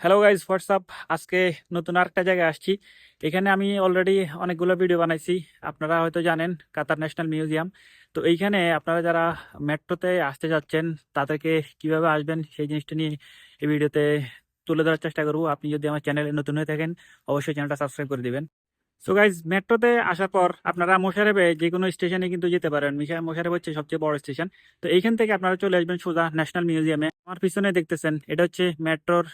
Hello guys WhatsApp আজকে নতুন আরেকটা জায়গায় আসছি। এখানে আমি অলরেডি অনেকগুলো ভিডিও বানাইছি। আপনারা হয়তো জানেন কাতার ন্যাশনাল মিউজিয়াম তো এইখানে আপনারা যারা মেট্রোতে আসতে যাচ্ছেন, তাদেরকে কীভাবে আসবেন সেই জিনিসটা নিয়ে এই ভিডিওতে তুলে ধরার চেষ্টা করব। আপনি যদি আমার চ্যানেলে নতুন হয়ে থাকেন, অবশ্যই চ্যানেলটা সাবস্ক্রাইব করে দিবেন। সো গাইজ মেট্রোতে আসার পর আপনারা মোশারেবে যে কোনো স্টেশনে কিন্তু যেতে পারেন। মিশা- মোশারেব হচ্ছে সবচেয়ে বড় স্টেশন তো এইখান থেকে আপনারা চলে আসবেন সোজা ন্যাশনাল মিউজিয়ামে আমার পিছনে দেখতেছেন, এটা হচ্ছে মেট্রোর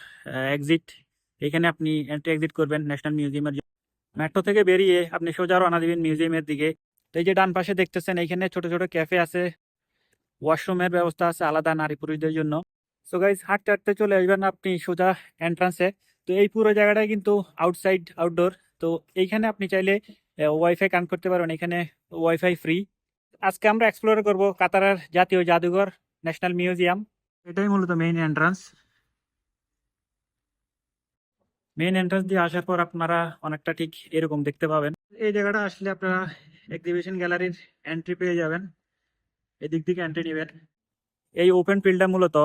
এক্সিট এখানে আপনি এন্ট্রি এক্সিট করবেন ন্যাশনাল মিউজিয়ামের মেট্রো থেকে বেরিয়ে আপনি সোজা রওনা দিবেন মিউজিয়ামের দিকে। তো এই যে ডান পাশে দেখতেছেন এখানে ছোট ছোট ক্যাফে আছে। ওয়াশরুমের ব্যবস্থা আছে আলাদা নারী পুরুষদের জন্য। সো গাইজ হাঁটতে হাঁটতে চলে আসবেন আপনি সোজা এন্ট্রান্সে তো এই পুরো জায়গাটাই কিন্তু আউটসাইড আউটডোর তো এইখানে আপনি চাইলে ওয়াইফাই কানেক্ট করতে পারবেন। এখানে ওয়াইফাই ফ্রি আজকে আমরা এক্সপ্লোর করব কাতারার জাতীয় জাদুঘর ন্যাশনাল মিউজিয়াম এটাই মূলত মেইন এন্ট্রান্স মেইন এন্ট্রান্স দিয়ে আসার পর আপনারা অনেকটা ঠিক এরকম দেখতে পাবেন। এই জায়গাটা আসলে আপনারা এক্সিবিশন গ্যালারির এন্ট্রি পেয়ে যাবেন। এদিক থেকে এন্ট্রি নেবেন। এই ওপেন ফিল্ডটা মূলত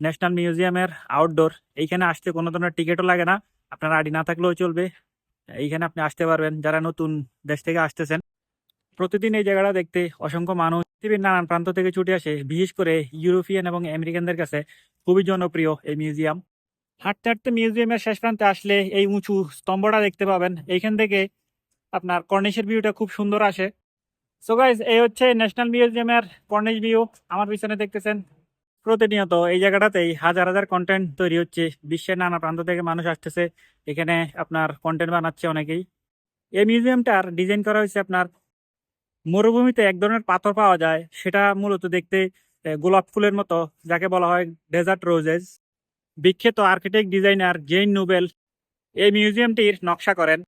ন্যাশনাল মিউজিয়ামের আউটডোর এইখানে আসতে কোনো ধরনের টিকিটও লাগে না। আপনার আইডি না থাকলেও চলবে। এইখানে আপনি আসতে পারবেন। যারা নতুন দেশ থেকে আসতেছেন, প্রতিদিন এই জায়গাটা দেখতে অসংখ্য মানুষ। পৃথিবীর নানান প্রান্ত থেকে ছুটে আসে, বিশেষ করে ইউরোপিয়ান এবং আমেরিকানদের কাছে খুবই জনপ্রিয় এই মিউজিয়াম। হাঁটতে হাঁটতে মিউজিয়ামের শেষ প্রান্তে আসলে এই উঁচু স্তম্ভটা দেখতে পাবেন। এইখান থেকে আপনার কর্নিশের ভিউটা খুব সুন্দর আসে। সো গাইজ এই হচ্ছে ন্যাশনাল মিউজিয়ামের কর্নিশ ভিউ আমার পিছনে দেখতেছেন প্রতিনিয়ত এই জায়গাটাতেই হাজার হাজার কন্টেন্ট তৈরি হচ্ছে। বিশ্বের নানা প্রান্ত থেকে মানুষ আসতেছে। এখানে আপনার কন্টেন্ট বানাচ্ছে অনেকেই। এই মিউজিয়ামটার ডিজাইন করা হয়েছে আপনার মরুভূমিতে এক ধরনের পাথর পাওয়া যায়। সেটা মূলত দেখতে গোলাপ ফুলের মতো, যাকে বলা হয় ডেজার্ট রোজেস বিখ্যাত আর্কিটেক্ট ডিজাইনার জেইন নোবেল এই মিউজিয়ামটির নকশা করেন।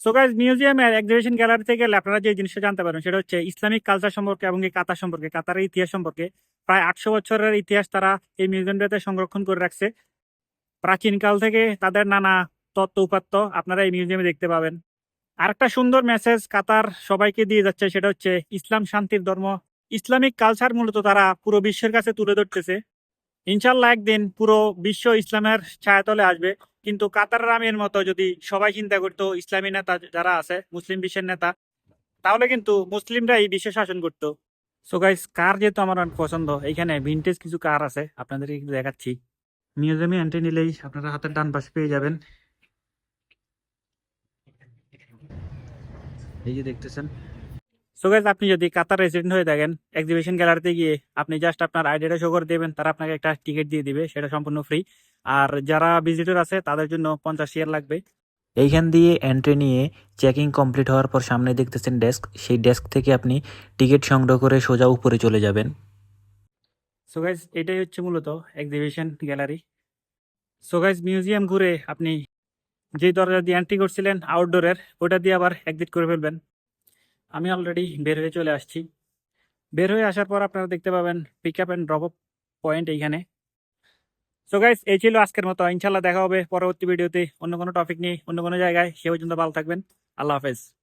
সো গাইজ মিউজিয়ামের এক্সিবিশন গ্যালারি থেকে আপনারা যে জিনিসটা জানতে পারেন সেটা হচ্ছে ইসলামিক কালচার সম্পর্কে এবং এই কাতার সম্পর্কে, কাতারের ইতিহাস সম্পর্কে। প্রায় আটশো বছরের ইতিহাস তারা এই মিউজিয়ামটাতে সংরক্ষণ করে রাখছে। প্রাচীনকাল থেকে তাদের নানা তত্ত্ব উপাত্ত আপনারা এই মিউজিয়ামে দেখতে পাবেন। আরেকটা সুন্দর মেসেজ কাতার সবাইকে দিয়ে যাচ্ছে সেটা হচ্ছে, ইসলাম শান্তির ধর্ম। ইসলামিক কালচার মূলত তারা পুরো বিশ্বের কাছে তুলে ধরতেছে। ইনশাল্লাহ একদিন পুরো বিশ্ব ইসলামের ছায়াতলে আসবে। কিন্তু কাতার রামের মতো যদি সবাই চিন্তা করতো, ইসলামী নেতা যারা আছে, মুসলিম বিশ্বের নেতা, তাহলে কিন্তু মুসলিমরা এই বিশ্ব শাসন করতো। সো গাইস কার যেহেতু আমার অনেক পছন্দ এখানে ভিনটেজ কিছু কার আছে আপনাদের একটু দেখাচ্ছি। মিউজিয়ামে এন্ট্রি নিলেই আপনারা হাতের ডান পাশে পেয়ে যাবেন। এই যে দেখতেছেন। সো গাইজ আপনি যদি কাতার রেসিডেন্ট হয়ে থাকেন এক্সিবিশন গ্যালারিতে গিয়ে আপনি জাস্ট আপনার আইডিটা শো করে দেবেন, তারা আপনাকে একটা টিকিট দিয়ে দিবে, সেটা সম্পূর্ণ ফ্রি আর যারা ভিজিটর আছে, তাদের জন্য পঞ্চাশ শেয়ার লাগবে। এইখান দিয়ে এন্ট্রি নিয়ে চেকিং কমপ্লিট হওয়ার পর সামনে দেখতেছেন ডেস্ক সেই ডেস্ক থেকে আপনি টিকিট সংগ্রহ করে সোজা উপরে চলে যাবেন। সো গাইজ এটাই হচ্ছে মূলত exhibition gallery so guys museum ঘুরে আপনি যে দরজা দিয়ে এন্ট্রি করছিলেন আউটডোরের ওটা দিয়ে আবার এক্সিট করে ফেলবেন। আমি অলরেডি বের হয়ে চলে আসছি। বের হয়ে আসার পর আপনারা দেখতে পাবেন pick up and drop up point এইখানে। সো গাইস এই ছিল আজকের মতো। ইনশাল্লাহ দেখা হবে পরবর্তী ভিডিওতে অন্য কোনো টপিক নিয়ে, অন্য কোনো জায়গায়। সে পর্যন্ত ভালো থাকবেন। আল্লাহ হাফেজ।